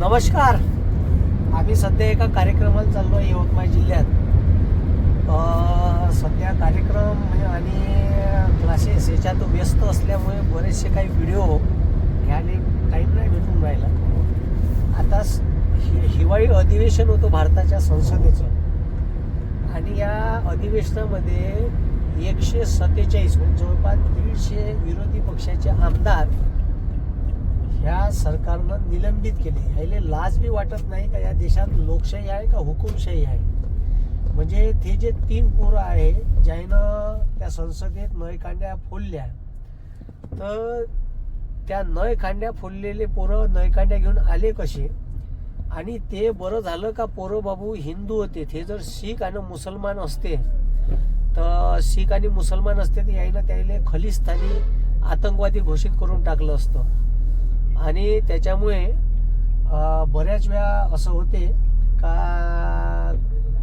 नमस्कार. आम्ही सध्या एका कार्यक्रमाला चाललो आहे यवतमाळ जिल्ह्यात. सध्या कार्यक्रम आणि क्लासेस याच्यात व्यस्त असल्यामुळे बरेचसे काही व्हिडिओ घ्यायला टाईम नाही भेटून राहिला. आता हि- हिवाळी अधिवेशन होतं भारताच्या संसदेचं. आणि या अधिवेशनामध्ये एकशे सत्तेचाळीस म्हणजे जवळपास दीडशे विरोधी पक्षाचे आमदार ह्या सरकारनं निलंबित केले. ह्याला लाज बी वाटत नाही का या देशात लोकशाही आहे का हुकुमशाही आहे? म्हणजे ते जे तीन पोरं आहे ज्यानं त्या संसदेत नयकांड्या फोडल्या तर त्या नयकांड्या फोडलेले पोरं नयकांड्या घेऊन आले कसे? आणि ते बरं झालं का पोरं बाबू हिंदू होते ते जर शीख आणि मुसलमान असते तर शीख आणि मुसलमान असते तर यायनं त्याला खलिस्तानी आतंकवादी घोषित करून टाकलं असतं. आणि त्याच्यामुळे बऱ्याच वेळा असं होते का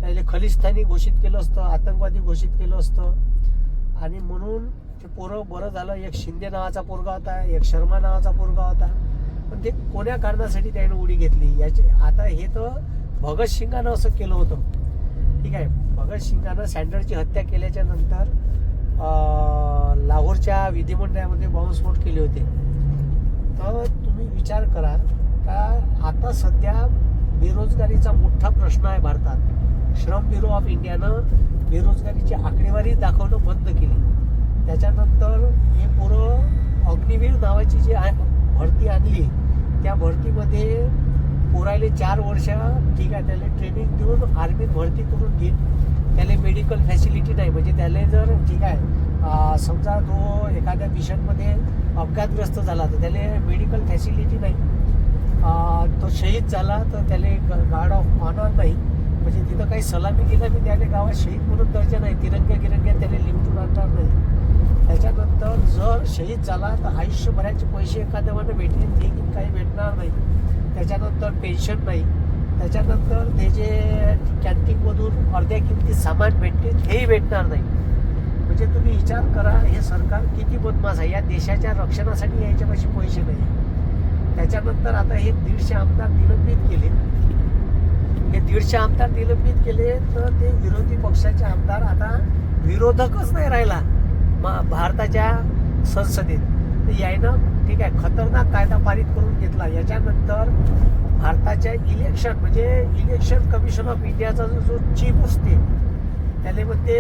त्याला खलिस्तानी घोषित केलं असतं आतंकवादी घोषित केलं असतं. आणि म्हणून ते पोरं बरं झालं. एक शिंदे नावाचा पोरगा होता एक शर्मा नावाचा पोरगा होता. पण ते कोण्या कारणासाठी त्याने उडी घेतली? याचे आता हे तर भगतसिंगानं असं केलं होतं. ठीक आहे. भगतसिंगानं सँडरची हत्या केल्याच्यानंतर लाहोरच्या विधिमंडळामध्ये बॉम्बस्फोट केले होते. तर तुम्ही विचार करा का आता सध्या बेरोजगारीचा मोठा प्रश्न आहे भारतात. श्रम ब्युरो ऑफ इंडियानं बेरोजगारीची आकडेवारी दाखवणं बंद केली. त्याच्यानंतर हे पोरं अग्निवीर नावाची जी आहे भरती आणली त्या भरतीमध्ये पोरायले चार वर्ष ठीक आहे त्याला ट्रेनिंग देऊन आर्मीत भरती करून घेत त्याला मेडिकल फॅसिलिटी नाही. म्हणजे त्याला जर ठीक आहे समजा तो एखाद्या पेशंटमध्ये अपघातग्रस्त झाला तर त्याला मेडिकल फॅसिलिटी नाही. तो शहीद झाला तर त्याला गार्ड ऑफ ऑनर नाही. म्हणजे तिथं काही सलामी गिलामी त्याला गावात शहीद म्हणून दर्जा नाही. तिरंग्या गिरंग्या त्याला लिमिटून आणणार नाही. त्याच्यानंतर जर शहीद झाला तर आयुष्यभराचे पैसे एखाद्या मला भेटले ते काही भेटणार नाही. त्याच्यानंतर पेन्शन नाही. त्याच्यानंतर ते जे कॅन्टीनमधून अर्ध्या किमतीत सामान भेटते हेही भेटणार नाही. म्हणजे तुम्ही विचार करा हे सरकार किती बदमाश आहे? या देशाच्या रक्षणासाठी याच्यापाशी पैसे नाही. त्याच्यानंतर आता हे दीडशे आमदार निलंबित केले. हे दीडशे आमदार निलंबित केले तर ते विरोधी पक्षाचे आमदार आता विरोधकच नाही राहिला. मा- भारताच्या संसदेत. तर यायनं ठीक आहे खतरनाक कायदा पारित करून घेतला. याच्यानंतर भारताच्या इलेक्शन म्हणजे इलेक्शन कमिशन ऑफ इंडियाचा जो जो चीफ असते त्याला म्हणते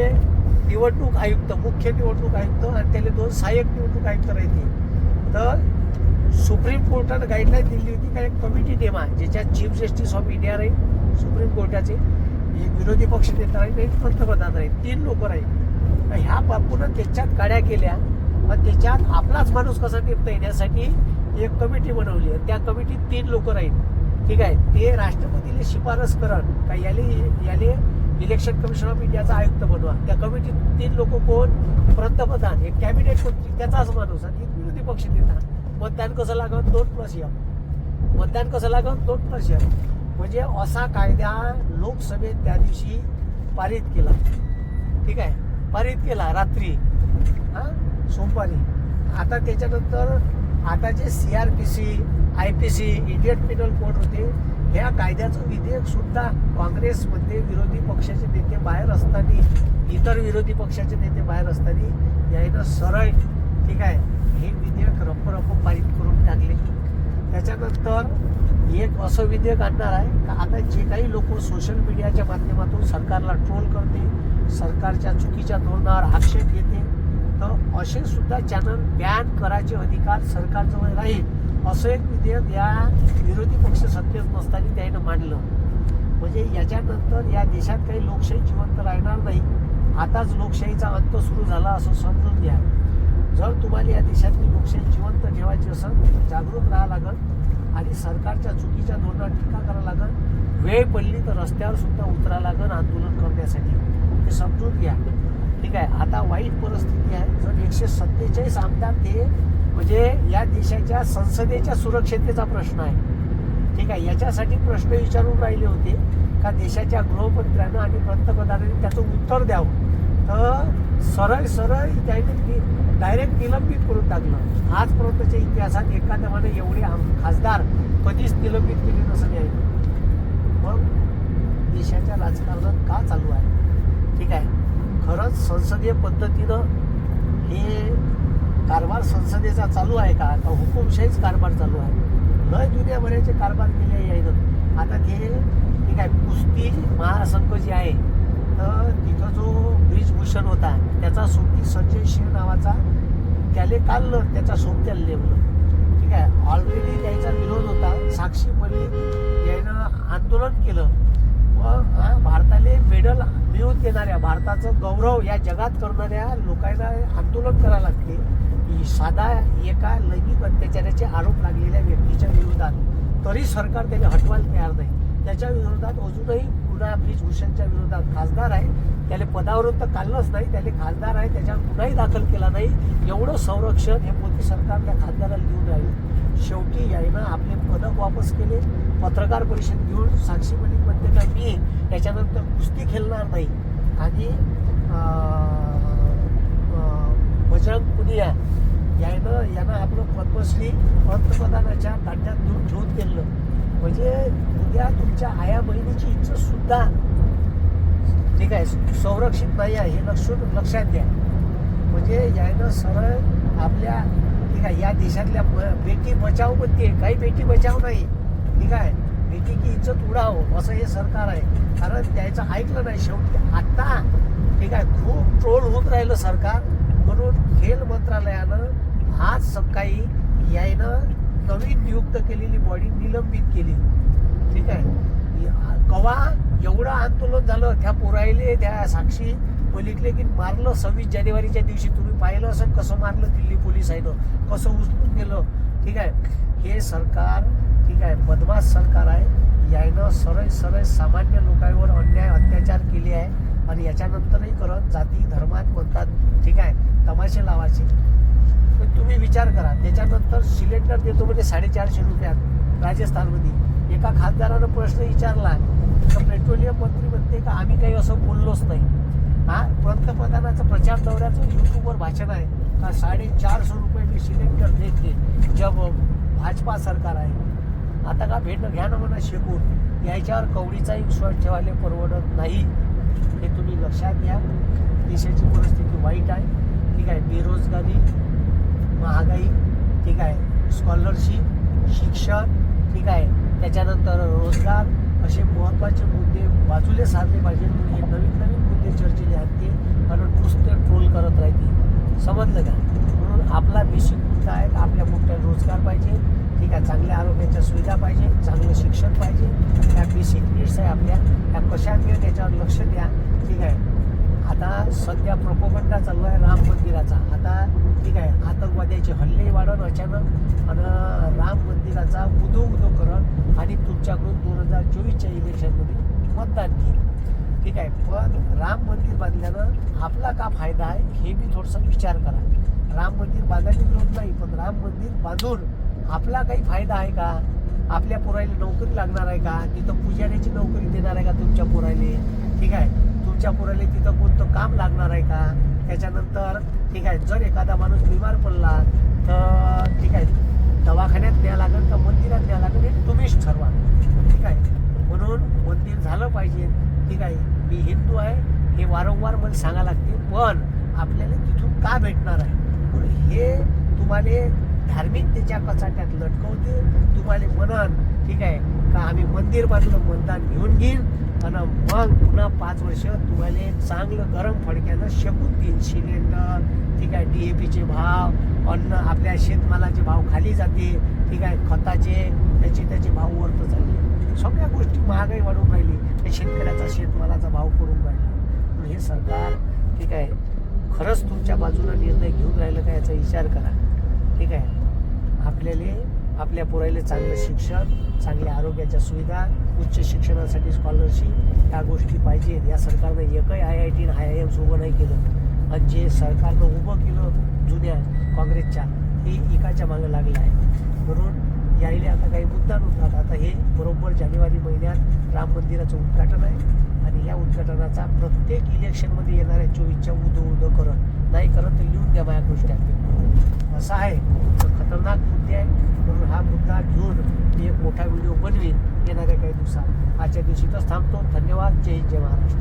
निवडणूक आयुक्त मुख्य निवडणूक आयुक्त आणि त्याला दोन सहाय्यक निवडणूक आयुक्त राहते तर सुप्रीम कोर्टानं गाईडलाईन दिली होती का एक कमिटी नेमा ज्याच्यात चीफ जस्टिस ऑफ इंडिया राहील सुप्रीम कोर्टाचे एक विरोधी पक्ष नेता राहील एक पंतप्रधान राहील तीन लोक राहील. ह्या पूर्ण त्याच्यात गाड्या केल्या पण त्याच्यात आपलाच माणूस कसा नेमता येण्यासाठी एक कमिटी बनवली आहे त्या कमिटीत तीन लोक राहील. ठीक आहे ते राष्ट्रपतीला शिफारस करण का याले याले इलेक्शन कमिशन ऑफ इंडियाचा आयुक्त बनवा. त्या कमिटीत तीन लोक कोण? पंतप्रधान. एक कॅबिनेट मंत्री त्याचाच माणूस आणि एक विरोधी पक्ष नेता मतदान कसं लागत दोन प्लस एक मतदान कसं लागत दोन प्लस एक म्हणजे असा कायदा लोकसभेत त्या दिवशी पारित केला. ठीक आहे? पारित केला रात्री. हां? सोमवारी. आता त्याच्यानंतर आता जे C R P C I P C Indian penal code होते? ह्या कायद्याचं विधेयक सुद्धा काँग्रेसमध्ये विरोधी पक्षाचे नेते बाहेर असताना इतर विरोधी पक्षाचे नेते बाहेर असताना यायनं सरळ ठीक आहे हे विधेयक रप्प रप्प पारित करून टाकले. त्याच्यानंतर एक असं विधेयक आणणार आहे का आता जे काही लोक सोशल मीडियाच्या माध्यमातून सरकारला ट्रोल करते सरकारच्या चुकीच्या धोरणावर आक्षेप घेते तर असे सुद्धा चॅनल बॅन करायचे अधिकार सरकारजवळ राहील. असं एक विधेयक या विरोधी पक्ष सत्तेत नसताना त्यानं मांडलं. म्हणजे याच्यानंतर या देशात काही लोकशाही जिवंत राहणार नाही. आताच लोकशाहीचा अंत सुरू झाला असं समजून घ्या. जर तुम्हाला या देशातली लोकशाही जिवंत ठेवायची असेल तर जागरूक राहा लागल आणि सरकारच्या चुकीच्या धोरणात टीका करावं लागल. वेळ पडली तर रस्त्यावर सुद्धा उतरा लागल आंदोलन करण्यासाठी. हे समजून घ्या. ठीक आहे? आता वाईट परिस्थिती आहे. जर एकशे सत्तेचाळीस आमदार ते म्हणजे या देशाच्या संसदेच्या सुरक्षतेचा प्रश्न आहे. ठीक आहे याच्यासाठी प्रश्न विचारून राहिले होते का देशाच्या गृहमंत्र्यानं आणि पंतप्रधानांनी त्याचं उत्तर द्यावं. तर सरळ सरळ त्याने डायरेक्ट निलंबित करून टाकलं. आजपर्यंतच्या इतिहासात एखाद्या एवढे आम- खासदार कधीच निलंबित केले नसले आहे मग देशाच्या राजकारणात का चालू आहे? ठीक आहे खरंच संसदीय पद्धतीनं हे कारभार संसदेचा चालू आहे का? तर हुकुमशाहीच कारभार चालू आहे. लय दुनियाभराचे कारभार केले आहे आता ते ठीक आहे कुस्ती महासंघ जे आहे तर तिथं जो ब्रिजभूषण होता त्याचा सोबती संजय सिंह नावाचा त्याले काढलं त्याचा सोबत्याला नेमलं. ठीक आहे? ऑलरेडी त्याचा विरोध होता. साक्षी मलिक यानं आंदोलन केलं. व भारताले मेडल मिळवून देणाऱ्या भारताचं गौरव या जगात करणाऱ्या लोकांना आंदोलन करावं लागते साधा एका लैंगिक अत्याचाराचे आरोप लागलेल्या व्यक्तीच्या विरोधात तरी सरकार त्याने हटवायला तयार नाही. त्याच्या विरोधात अजूनही गुन्हा ब्रिजभूषणच्या विरोधात खासदार आहे. त्याला पदावरून तर काढलंच नाही त्याला खासदार आहे त्याच्यावर गुन्हाही दाखल केला नाही. एवढं संरक्षण हे मोदी सरकार त्या खासदाराला देऊन राहिलं. शेवटी यायनं आपले पदक वापस केले. पत्रकार परिषद घेऊन साक्षीपणी मलिक म्हणते का मी त्याच्यानंतर कुस्ती खेळणार नाही. आणि बजरंग पुनिया यानं यानं आपलं पद्मश्री पंतप्रधानाच्या ताट्यात घेऊन ठेवून गेलं म्हणजे उद्या तुमच्या आया बहिणीची इज्जत सुद्धा ठीक आहे संरक्षित नाही आहे हे लक्ष लक्षात घ्या. म्हणजे यानं सरळ आपल्या ठीक आहे या देशातल्या बेटी बचाव म्हणते काही बेटी बचाव नाही. ठीक आहे बेटी की इज्जत उडावं असं हे सरकार आहे. कारण त्याचं ऐकलं नाही शेवटी. आत्ता ठीक आहे खूप ट्रोल होत राहिलं सरकार. म्हणून खेल मंत्रालयानं आज सकाळी यायनं नवीन नियुक्त केलेली बॉडी निलंबित केली. ठीक आहे? कवा एवढं आंदोलन झालं त्या पुरायले त्या साक्षी पलिकले की मारलं सव्वीस जानेवारीच्या दिवशी तुम्ही पाहिलं असं कसं मारलं दिल्ली पोलिसांनं? कसं उचलून गेलं ठीक आहे? हे सरकार ठीक आहे बदमाश सरकार आहे. यायनं सरळ सरळ सामान्य लोकांवर अन्याय अत्याचार केले आहे. आणि याच्यानंतरही करत जाती धर्मात म्हणतात ठीक आहे तमाशे लावायचे. पण तुम्ही विचार करा त्याच्यानंतर सिलेंडर देतो म्हणजे साडेचारशे रुपयात राजस्थानमध्ये. एका खासदारानं प्रश्न विचारला तर पेट्रोलियम मंत्री म्हणते का? आम्ही काही असं बोललोच नाही. हा पंतप्रधानाचं प्रचार दौऱ्याचं युट्यूबवर भाषण आहे. का साडेचारशे रुपये मी सिलेंडर देते जब भाजपा सरकार आहे. आता का भेटणं? घ्या ना म्हणा शिकून. याच्यावर कवडीचाही विश्वास ठेवायला परवडत नाही. हे तुम्ही लक्षात घ्या. देशाची परिस्थिती वाईट आहे. ठीक आहे बेरोजगारी महागाई ठीक आहे स्कॉलरशिप शिक्षण ठीक आहे. त्याच्यानंतर रोजगार असे महत्त्वाचे मुद्दे बाजूला साधले पाहिजे हे नवीन नवीन मुद्दे चर्चेले ते कारण नुसते ट्रोल करत राहते समजलं का? म्हणून आपला बेसिक मुद्दा आहे? आपल्या मुद्द्यात रोजगार पाहिजे. ठीक आहे चांगल्या आरोग्याच्या सुविधा पाहिजे चांगलं शिक्षण पाहिजे. ह्या बेसिक नीड्स आहे आपल्या ह्या कशा मिळेल त्याच्यावर लक्ष द्या. ठीक आहे. आता सध्या प्रोपोगंडा चालू आहे राम मंदिराचा. आता ठीक आहे आतंकवाद्याचे हल्ले वाढन अचानक आणि राम मंदिराचा उदो उदो करत आणि तुमच्याकडून दोन हजार चोवीसच्या इलेक्शनमध्ये मतदान घेईल ठीक आहे पण राम मंदिर बांधल्यानं आपला का फायदा आहे हे बी थोडंसं विचार करा. राम मंदिर बांधायला विरोध नाही पण राम मंदिर बांधून आपला काही फायदा आहे का? आपल्या पोरायला नोकरी लागणार आहे का? तिथं पुजाऱ्याची नोकरी देणार आहे का तुमच्या पोराले ठीक आहे. तुमच्या पोराले तिथं कोणतं काम लागणार आहे का? त्याच्यानंतर ठीक आहे जर एखादा माणूस बिमार पडला तर ठीक आहे दवाखान्यात न्या लागेल का मंदिरात न्या लागेल हे तुम्हीच ठरवा. ठीक आहे. म्हणून मंदिर झालं पाहिजे. ठीक आहे. मी हिंदू आहे. हे वारंवार मला सांगा लागते पण आपल्याला तिथून का भेटणार आहे? म्हणून हे तुम्हाला धार्मिकतेच्या कचाट्यात लटकवते तुम्हाला म्हणन ठीक आहे का आम्ही मंदिर बांधलं मतदान घेऊन घेईन. आणि मग पुन्हा पाच वर्ष तुम्हाला चांगलं गरम फडक्यानं शकून देईन सिलेंडर. ठीक आहे डी ए पीचे भाव अन्न आपल्या शेतमालाचे भाव खाली जाते ठीक आहे खताचे त्याचे त्याचे भाव वरत चालले. सगळ्या गोष्टी महागाई वाढून राहिली. त्या शेतकऱ्याचा शेतमालाचा भाव करून राहिला. हे सरकार ठीक आहे खरंच तुमच्या बाजूला निर्णय घेऊन राहिलं का याचा विचार करा. ठीक आहे. आपल्याला आपल्या पोरायला चांगलं शिक्षण चांगल्या आरोग्याच्या सुविधा उच्च शिक्षणासाठी स्कॉलरशिप या गोष्टी पाहिजेत. या सरकारनं एकही I I T I I AIIMS उभं नाही केलं. आणि जे सरकारनं उभं केलं जुन्या काँग्रेसच्या हे एकाच्या मागं लागलं आहे. म्हणून यायला आता काही मुद्दा नव्हता. आता हे बरोबर जानेवारी महिन्यात राम मंदिराचं उद्घाटन आहे. आणि या उद्घाटनाचा प्रत्येक इलेक्शनमध्ये येणाऱ्या चोवीसच्या उदो उदो करत नाही करत तर लिहून द्या माझ्या गोष्टी असं आहे. तर खतरनाक मुद्दे आहे म्हणून हा मुद्दा घेऊन मी एक मोठा व्हिडिओ बनवीन येणाऱ्या काही दिवसात. आजच्या दिवशी तर थांबतो. धन्यवाद. जय हिंद जय महाराज